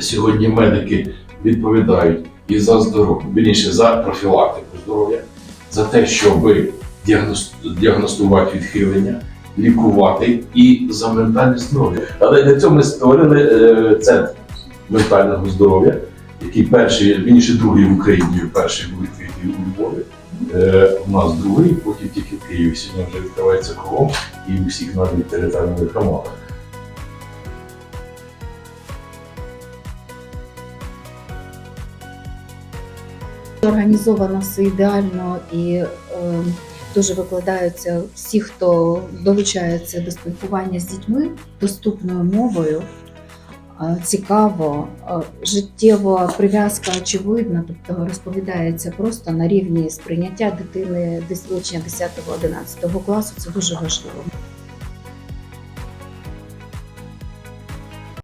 сьогодні медики відповідають і за здоров'я, більніше за профілактику здоров'я, за те, щоб діагностувати відхилення, лікувати і за ментальне здоров'я. Але для цього ми створили е, центр ментального здоров'я, який перший, більніше другий в Україні, перший був відкритий у Львові. Е, у нас другий, потім тільки в Києві. Сьогодні вже відкривається колом і у всіх навіть територіальних громадах. Організовано все ідеально і е, дуже викладаються всі, хто долучається до спілкування з дітьми доступною мовою. е, Цікаво, е, життєва прив'язка очевидна, тобто розповідається просто на рівні сприйняття дитини десь учня 10-11 класу. Це дуже важливо.